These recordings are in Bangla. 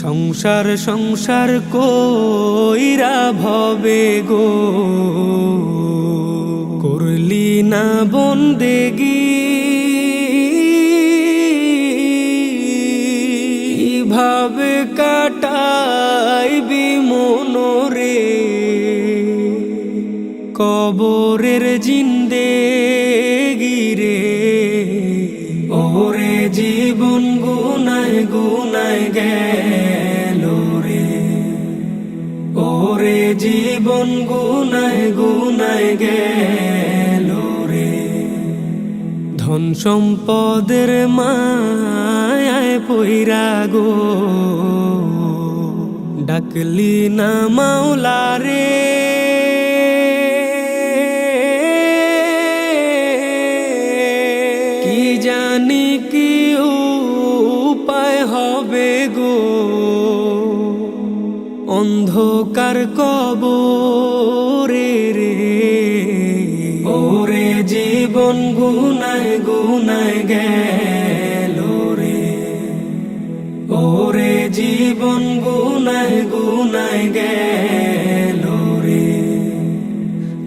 সংসার সংসার কইরা ভবে গো। করলি না বন্দেগি কীভাবে কাটাইবি মনোরে? কবরের জিন্দে গিরে ওরে জীবন গুনায় গুনায় গেল জীবন গুনায় গুনায় গেল রে। ধন সম্পদের মায় পইরা গো। ডাকলি না মাওলা রে। কি জানি কি অন্ধকার কবরে রে। ওরে জীবন গুনায় গুনায় গেল রে। ওরে জীবন গুনায় গুনায় গেল রে।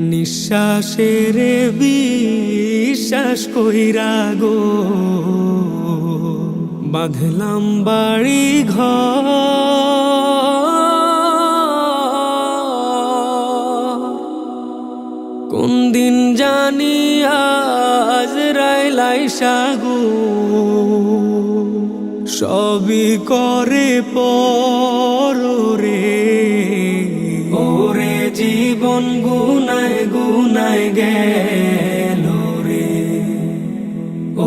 নিঃশ্বাসের বিশ্বাস কইরা গো। বাঁধলাম বাড়ি ঘর। কোন দিন জানি আজ রাইলাই সাগু। সবই করে পর ওরে জীবন গুনায় গুনায় গেল রে।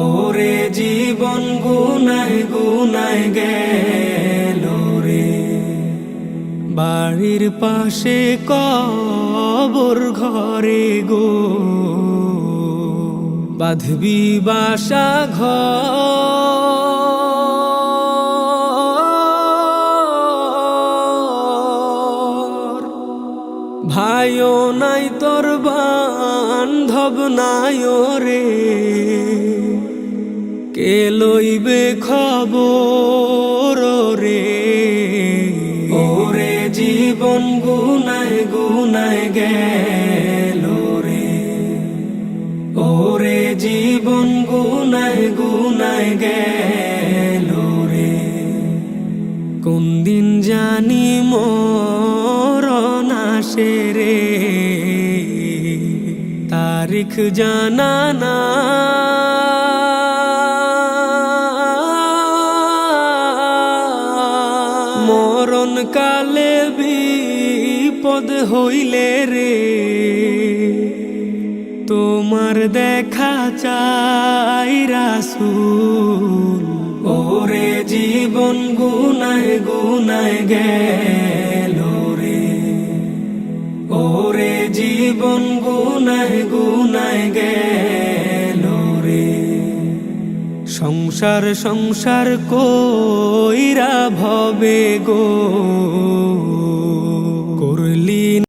ওরে জীবন গুনায় গুনায় রে বাড়ির পাশে কবর ঘরে গো। বাঁধবি বাসা ঘর। ভাইও নাই তোর বান্ধব নাই রে। কে লইবে খবর রে? জীবন গুনায় গুনায় গেল রে। ওরে জীবন গুনায় গুনায় গেল রে। কোন দিন জানি মরণ আসে রে। তারিখ জানা না মরণ কালে বিপদ হইলে রে। তোমার দেখা চাই রাসুল। ওরে জীবন গুনায় গুনায় গেল রে। ওরে জীবন গুনায় গুনায় গেল সংসার সংসার কইরা ভবে গো।